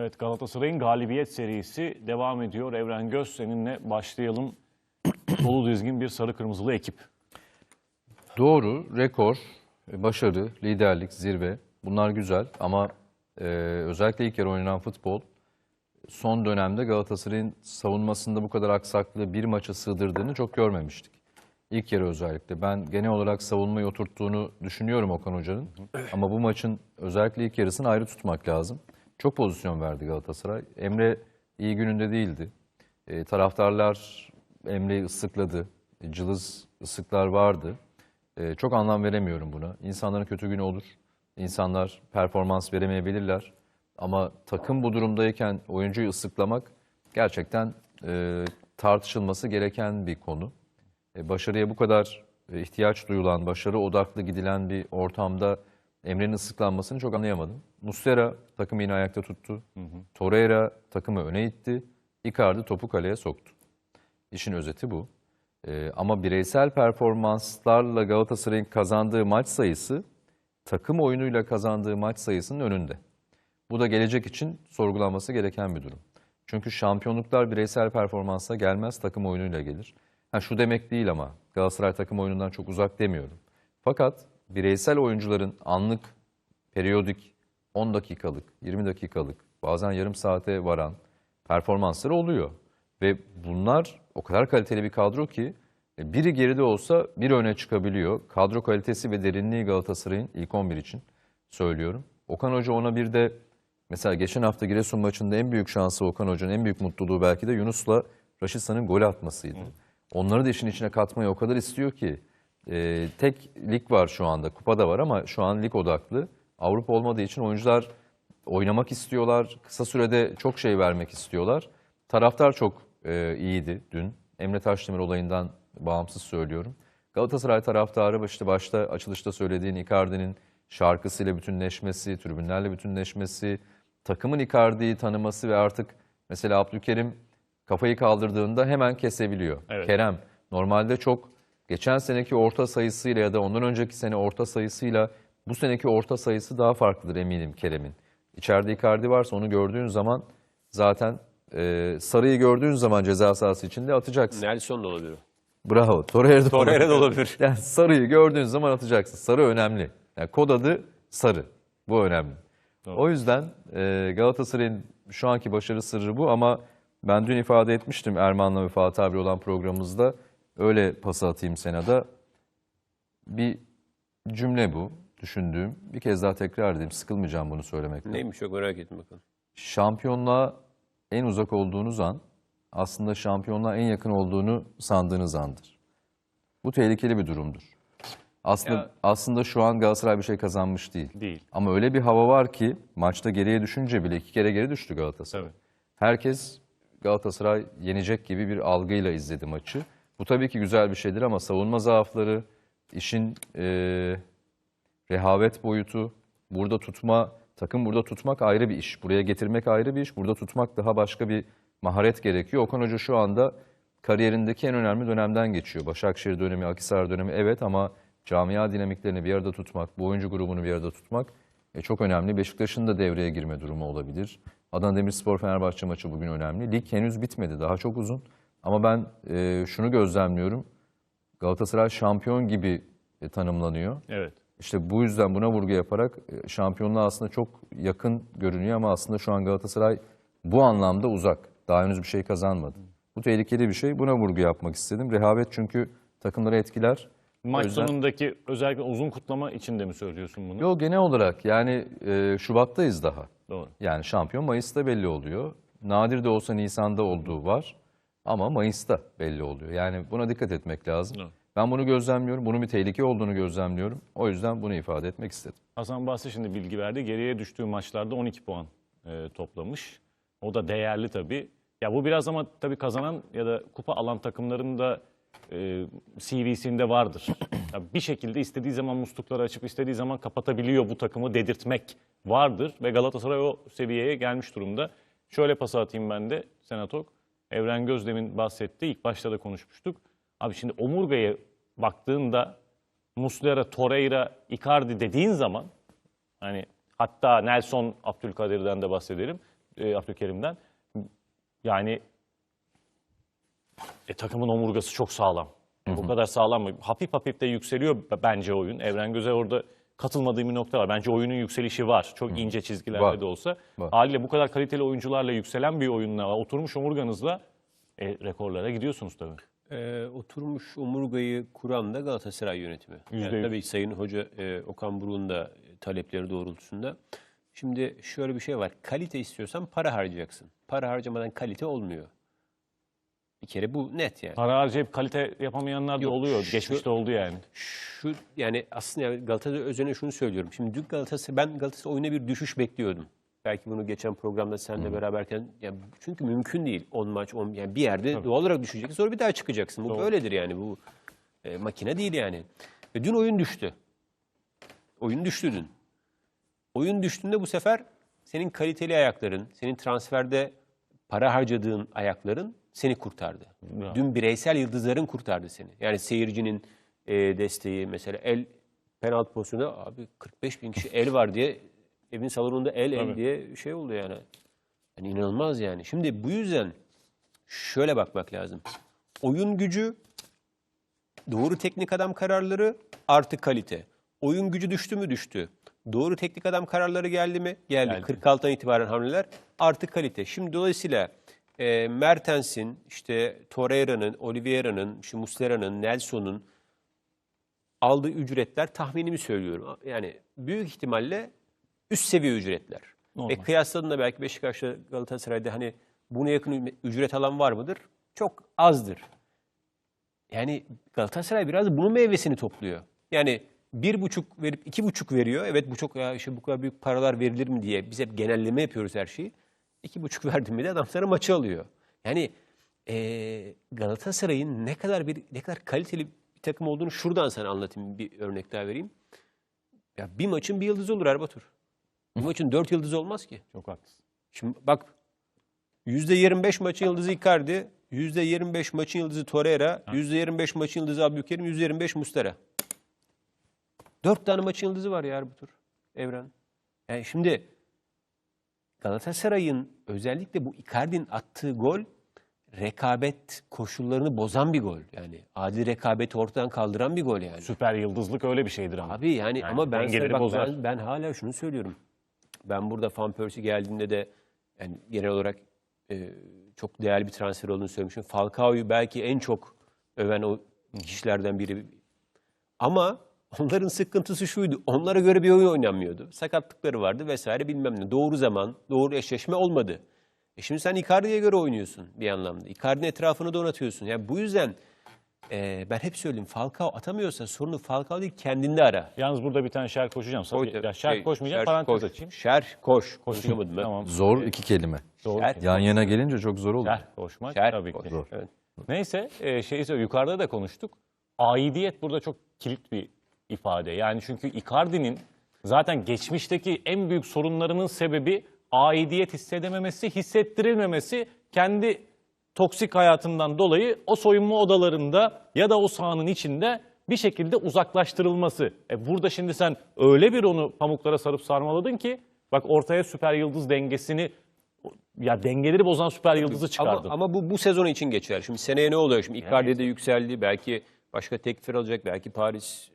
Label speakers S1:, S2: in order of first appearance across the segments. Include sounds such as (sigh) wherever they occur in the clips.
S1: Evet Galatasaray'ın galibiyet serisi devam ediyor. Evren Göz seninle başlayalım. (clears throat) Dolu dizgin bir sarı kırmızılı ekip.
S2: Doğru, rekor, e, başarı, liderlik, zirve bunlar güzel ama e, özellikle ilk yarı oynanan futbol son dönemde Galatasaray'ın savunmasında bu kadar aksaklığı bir maça sığdırdığını çok görmemiştik. İlk yarı özellikle. Ben genel olarak savunmayı oturttuğunu düşünüyorum Okan Hoca'nın. Ama bu maçın özellikle ilk yarısını ayrı tutmak lazım. Çok pozisyon verdi Galatasaray. Emre iyi gününde değildi. E, taraftarlar Emre'yi ıslıkladı. E, cılız ıslıklar vardı. E, çok anlam veremiyorum buna. İnsanların kötü günü olur. İnsanlar performans veremeyebilirler. Ama takım bu durumdayken oyuncuyu ıslıklamak gerçekten e, tartışılması gereken bir konu. E, başarıya bu kadar e, ihtiyaç duyulan, başarı odaklı gidilen bir ortamda Emre'nin ıslıklanmasını çok anlayamadım. Muslera takımı yine ayakta tuttu. Torreira takımı öne itti. Icardi topu kaleye soktu. İşin özeti bu. E, ama bireysel performanslarla Galatasaray'ın kazandığı maç sayısı takım oyunuyla kazandığı maç sayısının önünde. Bu da gelecek için sorgulanması gereken bir durum. Çünkü şampiyonluklar bireysel performansla gelmez, takım oyunuyla gelir. Ha, şu demek değil ama Galatasaray takım oyunundan çok uzak demiyorum. Fakat bireysel oyuncuların anlık, periyodik, 10 dakikalık, 20 dakikalık, bazen yarım saate varan performansları oluyor. Ve bunlar o kadar kaliteli bir kadro ki e, biri geride olsa bir öne çıkabiliyor. Kadro kalitesi ve derinliği Galatasaray'ın ilk 11 için söylüyorum. Okan Hoca ona bir de mesela geçen hafta Giresun maçında en büyük şansı Okan Hoca'nın en büyük mutluluğu belki de Yunus'la Raşitsa'nın gol atmasıydı. Onları da işin içine katmayı o kadar istiyor ki e, tek lig var şu anda, kupa da var ama şu an lig odaklı. Avrupa olmadığı için oyuncular oynamak istiyorlar, kısa sürede çok şey vermek istiyorlar. Taraftar çok e, iyiydi dün. Emre Taşdemir olayından bağımsız söylüyorum. Galatasaray taraftarı işte başta açılışta söylediğin Icardi'nin şarkısıyla bütünleşmesi, tribünlerle bütünleşmesi, takımın Icardi'yi tanıması ve artık mesela Abdülkerim kafayı kaldırdığında hemen kesebiliyor.
S1: Evet.
S2: Kerem normalde çok geçen seneki orta sayısıyla ya da ondan önceki sene orta sayısıyla bu seneki orta sayısı daha farklıdır eminim Kerem'in. İçeride Icardi varsa onu gördüğün zaman zaten e, sarıyı gördüğün zaman ceza sahası içinde atacaksın.
S3: Nelson da olabilir.
S2: Bravo. Torreira da
S3: Torreira da olabilir.
S2: Yani sarıyı gördüğün zaman atacaksın. Sarı önemli. Yani kod adı sarı. Bu önemli. O yüzden e, Galatasaray'ın şu anki başarı sırrı bu ama ben dün ifade etmiştim Erman'la ve Fatih abi olan programımızda. Öyle pası atayım Sena'da. Bir cümle bu düşündüğüm. Bir kez daha tekrar edeyim. Sıkılmayacağım bunu söylemekten.
S3: Neymiş çok merak ettim bakalım.
S2: Şampiyonluğa en uzak olduğunuz an aslında şampiyonluğa en yakın olduğunu sandığınız andır. Bu tehlikeli bir durumdur. Aslında
S1: Ya-
S2: aslında şu an Galatasaray bir şey kazanmış değil.
S1: Değil.
S2: Ama öyle bir hava var ki maçta geriye düşünce bile iki kere geri düştü Galatasaray.
S1: Tabii.
S2: Herkes Galatasaray yenecek gibi bir algıyla izledi maçı. Bu tabii ki güzel bir şeydir ama savunma zaafları, işin eee, rehavet boyutu, burada tutma, takım burada tutmak ayrı bir iş. Buraya getirmek ayrı bir iş. Burada tutmak daha başka bir maharet gerekiyor. Okan Hoca şu anda kariyerindeki en önemli dönemden geçiyor. Başakşehir dönemi, Akhisar dönemi evet ama camia dinamiklerini bir arada tutmak, bu oyuncu grubunu bir arada tutmak e, çok önemli. Beşiktaş'ın da devreye girme durumu olabilir. Adana Demirspor Fenerbahçe maçı bugün önemli. Lig henüz bitmedi, daha çok uzun. Ama ben e, şunu gözlemliyorum. Galatasaray şampiyon gibi e, tanımlanıyor.
S1: Evet.
S2: İşte bu yüzden buna vurgu yaparak e, şampiyonluğa aslında çok yakın görünüyor ama aslında şu an Galatasaray bu anlamda uzak. Daha henüz bir şey kazanmadı. Bu tehlikeli bir şey. Buna vurgu yapmak istedim. Rehavet çünkü takımları etkiler.
S1: Maç
S2: yüzden-
S1: sonundaki özellikle uzun kutlama içinde mi söylüyorsun bunu?
S2: Yo genel olarak yani e, Şubat'tayız daha.
S1: Doğru.
S2: Yani şampiyon Mayıs'ta belli oluyor. Nadir de olsa Nisan'da olduğu var. Ama Mayıs'ta belli oluyor. Yani buna dikkat etmek lazım.
S1: Evet.
S2: Ben bunu gözlemliyorum. Bunun bir tehlike olduğunu gözlemliyorum. O yüzden bunu ifade etmek istedim.
S1: Hasan Bahsi şimdi bilgi verdi. Geriye düştüğü maçlarda 12 puan e, toplamış. O da değerli tabii. Ya bu biraz ama tabii kazanan ya da kupa alan takımların da e, CV'sinde vardır. (clears throat) Ya bir şekilde istediği zaman muslukları açıp istediği zaman kapatabiliyor bu takımı dedirtmek vardır. Ve Galatasaray o seviyeye gelmiş durumda. Şöyle pas atayım ben de Senatok. Evren Gözdem'in bahsetti. İlk başta da konuşmuştuk. Abi şimdi omurgaya baktığında Muslera, Torreira, Icardi dediğin zaman hani hatta Nelson Abdülkadir'den de bahsedelim. e, Abdülkerim'den. Yani e, takımın omurgası çok sağlam. E, bu kadar sağlam mı? Hafif hafif de yükseliyor bence oyun. Evren Göze orada katılmadığım bir nokta var. Bence oyunun yükselişi var. Çok ince çizgilerde
S2: Var.
S1: de olsa.
S2: Var.
S1: Haliyle bu kadar kaliteli oyuncularla yükselen bir oyunla oturmuş omurganızla e, rekorlara gidiyorsunuz tabii.
S3: Ee, oturmuş omurgayı kuran da Galatasaray yönetimi.
S1: Yüzde
S3: Yani
S1: yüz.
S3: tabii Sayın Hoca e, Okan Buruk'un da talepleri doğrultusunda. Şimdi şöyle bir şey var. Kalite istiyorsan para harcayacaksın. Para harcamadan kalite olmuyor. Bir kere bu net yani.
S1: Para harcayıp kalite yapamayanlar da
S3: Yok,
S1: oluyor.
S3: şu-
S1: Geçmişte oldu yani.
S3: Şu yani aslında yani Galatasaray üzerine şunu söylüyorum. Şimdi dün Galatasaray ben Galatasaray oyuna bir düşüş bekliyordum. Belki bunu geçen programda seninle beraberken ya çünkü mümkün değil 10 maç 10 yani bir yerde doğal olarak düşeceksin sonra bir daha çıkacaksın. Bu
S1: Doğru.
S3: böyledir yani bu e, makine değil yani. Ve dün oyun düştü. Oyun düştü dün. Oyun düştüğünde bu sefer senin kaliteli ayakların, senin transferde para harcadığın ayakların seni kurtardı.
S1: Bravo.
S3: Dün bireysel yıldızların kurtardı seni. Yani seyircinin e, desteği mesela el penaltı pozisyonunda abi 45 bin kişi el var diye evin salonunda el el
S1: Tabii.
S3: diye şey oldu yani. Yani inanılmaz yani. Şimdi bu yüzden şöyle bakmak lazım. Oyun gücü, doğru teknik adam kararları artı kalite. Oyun gücü düştü mü düştü. Doğru teknik adam kararları geldi mi? Geldi.
S1: Geldi.
S3: 46'dan itibaren hamleler artı kalite. Şimdi dolayısıyla e, Mertens'in, işte Torreira'nın, Oliveira'nın, işte Muslera'nın, Nelson'un aldığı ücretler tahminimi söylüyorum. Yani büyük ihtimalle üst seviye ücretler.
S1: Normal.
S3: Ve kıyasladığında belki Beşiktaş'la Galatasaray'da hani buna yakın ücret alan var mıdır? Çok azdır. Yani Galatasaray biraz bunun meyvesini topluyor. Yani bir buçuk verip iki buçuk veriyor. Evet bu çok ya işte bu kadar büyük paralar verilir mi diye biz hep genelleme yapıyoruz her şeyi. İki buçuk (laughs) verdim mi de adam sana maçı alıyor. Yani eee, Galatasaray'ın ne kadar bir ne kadar kaliteli takım olduğunu şuradan sana anlatayım bir örnek daha vereyim. Ya bir maçın bir yıldızı olur Erbatur. Bir maçın dört yıldızı olmaz ki.
S1: Çok haklısın.
S3: Şimdi bak %25 maçın yıldızı Icardi, %25 maçın yıldızı Torreira, %25 maçın yıldızı Abdülkerim, %25 Mustera. Dört tane maçın yıldızı var ya bu tur. Evren. Yani şimdi Galatasaray'ın özellikle bu Icardi'nin attığı gol rekabet koşullarını bozan bir gol. Yani adil rekabeti ortadan kaldıran bir gol yani.
S1: Süper yıldızlık öyle bir şeydir ama.
S3: Abi yani,
S1: Yani
S3: ama ben sana bak,
S1: bozar.
S3: ben, ben hala şunu söylüyorum. Ben burada Van Persie geldiğinde de yani genel olarak e, çok değerli bir transfer olduğunu söylemişim. Falcao'yu belki en çok öven o kişilerden biri. Ama onların sıkıntısı şuydu. Onlara göre bir oyun oynanmıyordu. Sakatlıkları vardı vesaire bilmem ne. Doğru zaman, doğru eşleşme olmadı. E şimdi sen Icardi'ye göre oynuyorsun bir anlamda. Icardi'nin etrafını donatıyorsun. Yani bu yüzden e, ben hep söyleyeyim Falcao atamıyorsa sorunu Falcao değil kendinde ara.
S1: Yalnız burada bir tane şer koşacağım.
S3: Koy-
S1: ya şer
S3: şey,
S1: koşmayacağım,
S3: şer
S1: parantez
S3: koş.
S1: açayım.
S3: Şer koş. Konuşamadım ben.
S1: Tamam.
S2: Zor iki kelime.
S1: Doğru.
S3: Şer.
S2: Yan yana gelince çok zor oluyor.
S1: Şer koşmak
S3: Şer
S1: tabii
S3: koş.
S1: ki.
S2: Zor.
S3: Evet.
S1: Neyse e, şey söyle- yukarıda da konuştuk. Aidiyet burada çok kilit bir ifade. Yani çünkü Icardi'nin zaten geçmişteki en büyük sorunlarının sebebi aidiyet hissedememesi, hissettirilmemesi kendi toksik hayatından dolayı o soyunma odalarında ya da o sahanın içinde bir şekilde uzaklaştırılması. E burada şimdi sen öyle bir onu pamuklara sarıp sarmaladın ki bak ortaya süper yıldız dengesini ya dengeleri bozan süper yıldızı
S3: Ama,
S1: çıkardın.
S3: ama bu bu sezon için geçer. Şimdi seneye ne oluyor? Şimdi Icardi de yükseldi. Belki başka teklifler alacak. Belki Paris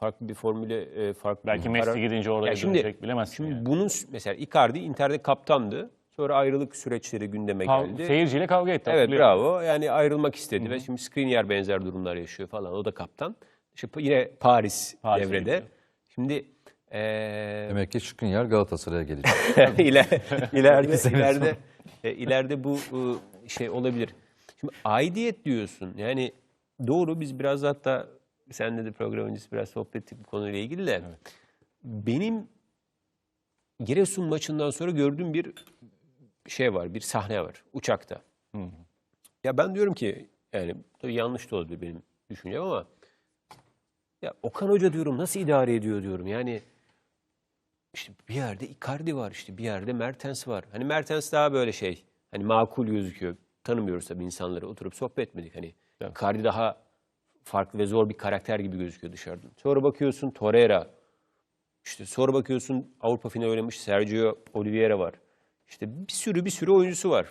S3: farklı bir formüle e, farklı
S1: Belki Messi
S3: karar-
S1: gidince oraya
S3: Ya şimdi,
S1: dönecek bilemezsin
S3: Şimdi
S1: yani.
S3: bunun mesela Icardi Inter'de kaptandı. Sonra ayrılık süreçleri gündeme
S1: Kav-
S3: geldi.
S1: Seyirciyle kavga etti.
S3: Evet bravo. Yani ayrılmak istedi ve şimdi Skriniar benzer durumlar yaşıyor falan. O da kaptan. İşte yine Paris,
S1: Paris'e
S3: devrede.
S1: gitti.
S3: Şimdi eee
S2: Demek ki çıkın yer Galatasaray'a gelecek. (laughs)
S3: İler, (laughs) ileride ileride e, ileride bu e, şey olabilir. Şimdi aidiyet diyorsun. Yani doğru biz biraz hatta senle de program öncesi biraz sohbet ettik bu konuyla ilgili de. Benim Giresun maçından sonra gördüğüm bir şey var, bir sahne var uçakta. Ya ben diyorum ki yani tabii yanlış da olabilir benim düşüncem ama ya Okan Hoca diyorum nasıl idare ediyor diyorum. Yani işte bir yerde Icardi var işte bir yerde Mertens var. Hani Mertens daha böyle şey hani makul gözüküyor. Tanımıyoruz tabii insanları oturup sohbet etmedik. Hani Icardi daha farklı ve zor bir karakter gibi gözüküyor dışarıdan. Sonra bakıyorsun Torreira. İşte sonra bakıyorsun Avrupa finali oynamış Sergio Oliveira var. İşte bir sürü bir sürü oyuncusu var.